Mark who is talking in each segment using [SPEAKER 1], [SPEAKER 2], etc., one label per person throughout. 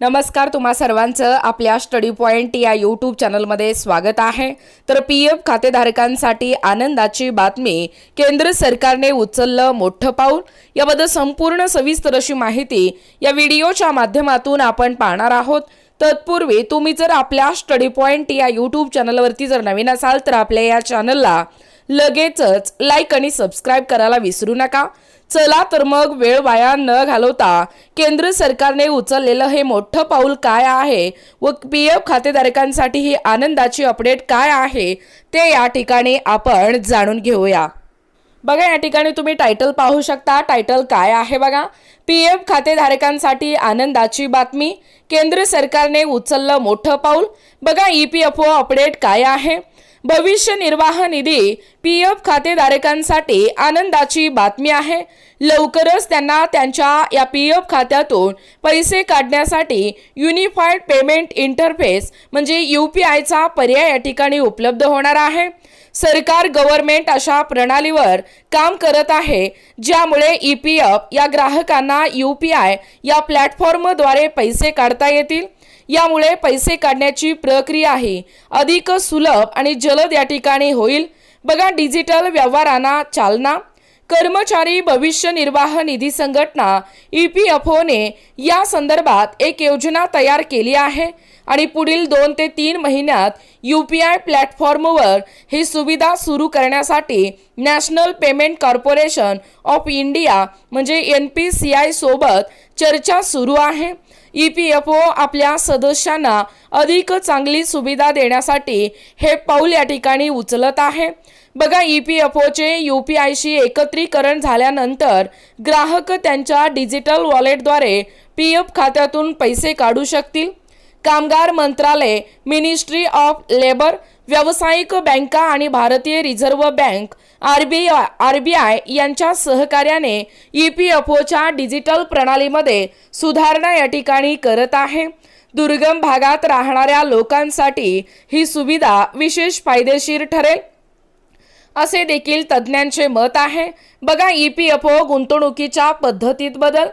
[SPEAKER 1] नमस्कार तुम्हा सर्वांचं आपल्या स्टडी पॉईंट या यूट्यूब चॅनलमध्ये स्वागत आहे. तर पी एफ खातेधारकांसाठी आनंदाची बातमी केंद्र सरकारने उचललं मोठं पाऊल. याबद्दल संपूर्ण सविस्तर अशी माहिती या व्हिडिओच्या माध्यमातून आपण पाहणार आहोत. तत्पूर्वी तुम्ही जर आपल्या स्टडी पॉईंट या यूट्यूब चॅनलवरती जर नवीन असाल तर आपल्या या चॅनलला लगेचच लाईक आणि सबस्क्राईब करायला विसरू नका. चला तर मग वेळ वाया न घालवता केंद्र सरकारने उचललेलं हे मोठं पाऊल काय आहे व पी एफ खातेधारकांसाठी ही आनंदाची अपडेट काय आहे ते या ठिकाणी आपण जाणून घेऊया. बघा या ठिकाणी तुम्ही टायटल पाहू शकता. टायटल काय आहे बघा? पी एफ खातेधारकांसाठी आनंदाची बातमी. केंद्र सरकारने उचललं मोठं पाऊल. बघा E P F O update काय आहे? भविष्य निर्वाह निधी पी एफ खातेधारकांसाठी आनंदाची बातमी आहे. लवकरच त्यांना त्यांच्या या पी एफ खात्यातून पैसे काढण्यासाठी युनिफाईड पेमेंट इंटरफेस म्हणजे यू पी आयचा पर्याय या ठिकाणी उपलब्ध होणार आहे. सरकार गव्हर्नमेंट अशा प्रणालीवर काम करत आहे ज्यामुळे ई पी एफ या ग्राहकांना यू पी आय या प्लॅटफॉर्मद्वारे पैसे काढता येतील. यामुळे पैसे काढण्याची प्रक्रिया ही अधिक सुलभ आणि जलद या ठिकाणी होईल. बघा डिजिटल व्यवहारांना चालना. कर्मचारी भविष्य निर्वाह निधी संघटना ई पी एफ ओने या संदर्भात एक योजना तयार केली आहे. आणि पुढील दोन ते तीन महिन्यात यू पी आय प्लॅटफॉर्मवर ही सुविधा सुरू करण्यासाठी national payment corporation of India म्हणजे एन पी सी आय सोबत चर्चा सुरू आहे. ई पी एफ ओ आपल्या सदस्यांना अधिक चांगली सुविधा देण्यासाठी हे पाऊल या ठिकाणी उचलत आहे. बघा ई पी एफ ओचे यू पी आयशी एकत्रीकरण झाल्यानंतर ग्राहक त्यांच्या डिजिटल वॉलेटद्वारे पी एफ खात्यातून पैसे काढू शकतील. कामगार मंत्रालय मिनिस्ट्री ऑफ लेबर व्यावसायिक बँका आणि भारतीय reserve bank R B I R B I यांच्या सहकार्याने ई पी एफ ओच्या डिजिटल प्रणालीमध्ये सुधारणा या ठिकाणी करत आहे. दुर्गम भागात राहणाऱ्या लोकांसाठी ही सुविधा विशेष फायदेशीर ठरेल. असे देखील तज्ज्ञांचे मत आहे. बघा ई पी एफ ओ गुंतवणुकीच्या पद्धतीत बदल.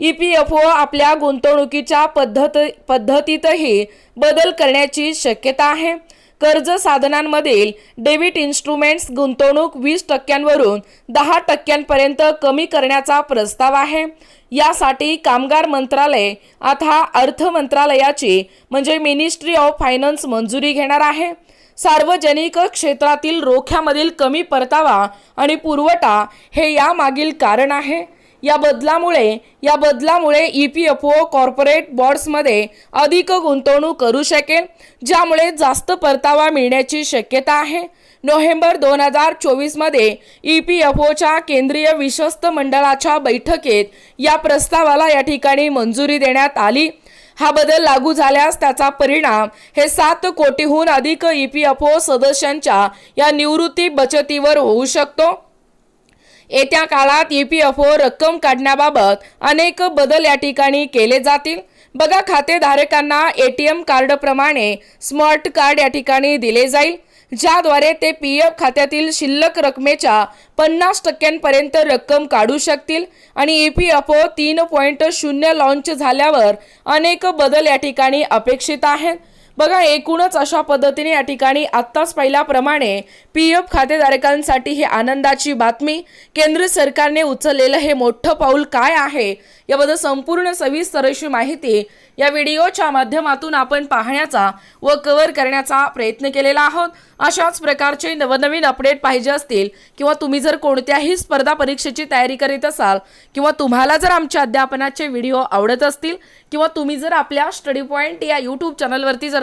[SPEAKER 1] ई पी एफ ओ आपल्या गुंतवणुकीच्या पद्धत पद्धतीतही बदल करण्याची शक्यता आहे. कर्ज साधनांमधील डेबिट इन्स्ट्रुमेंट्स गुंतवणूक वीस टक्क्यांवरून दहा टक्क्यांपर्यंत कमी करण्याचा प्रस्ताव आहे. यासाठी कामगार मंत्रालय आता अर्थ मंत्रालयाची म्हणजे मिनिस्ट्री ऑफ फायनान्स मंजुरी घेणार आहे. सार्वजनिक क्षेत्रातील रोख्यामधील कमी परतावा आणि पुरवठा हे यामागील कारण आहे. या बदलामुळे या बदलामुळे E P F O corporate बॉर्ड्समध्ये अधिक गुंतवणूक करू शकेल ज्यामुळे जास्त परतावा मिळण्याची शक्यता आहे. नोव्हेंबर दोन हजार चोवीसमध्ये ई पी एफ ओच्या केंद्रीय विश्वस्त मंडळाच्या बैठकीत या प्रस्तावाला या ठिकाणी मंजुरी देण्यात आली. हा बदल लागू झाल्यास त्याचा परिणाम हे सात कोटीहून अधिक ई पी एफ ओ सदस्यांच्या या निवृत्ती बचतीवर होऊ शकतो. येत्या काळात ई पी एफ ओ रक्कम काढण्याबाबत अनेक बदल या ठिकाणी केले जातील. बघा खातेधारकांना ए टी एम कार्डप्रमाणे स्मार्ट कार्ड या ठिकाणी दिले जाईल ज्याद्वारे ते पी एफ खात्यातील शिल्लक रकमेच्या पन्नास टक्क्यांपर्यंत रक्कम काढू शकतील. आणि ई पी एफ ओ तीन पॉईंट शून्य लॉन्च झाल्यावर अनेक बदल या ठिकाणी अपेक्षित आहेत. बघा एकूणच अशा पद्धतीने या ठिकाणी आत्ताच पाहिल्याप्रमाणे पी एफ खातेधारकांसाठी ही आनंदाची बातमी केंद्र सरकारने उचललेलं हे मोठं पाऊल काय आहे याबद्दल संपूर्ण सविस्तर अशी माहिती या व्हिडिओच्या माध्यमातून आपण पाहण्याचा व कव्हर करण्याचा प्रयत्न केलेला आहोत. अशाच प्रकारचे नवनवीन अपडेट पाहिजे असतील किंवा तुम्ही जर कोणत्याही स्पर्धा परीक्षेची तयारी करीत असाल किंवा तुम्हाला जर आमच्या अध्यापनाचे व्हिडिओ आवडत असतील किंवा तुम्ही जर आपल्या स्टडी पॉईंट या यूट्यूब चॅनलवरती जर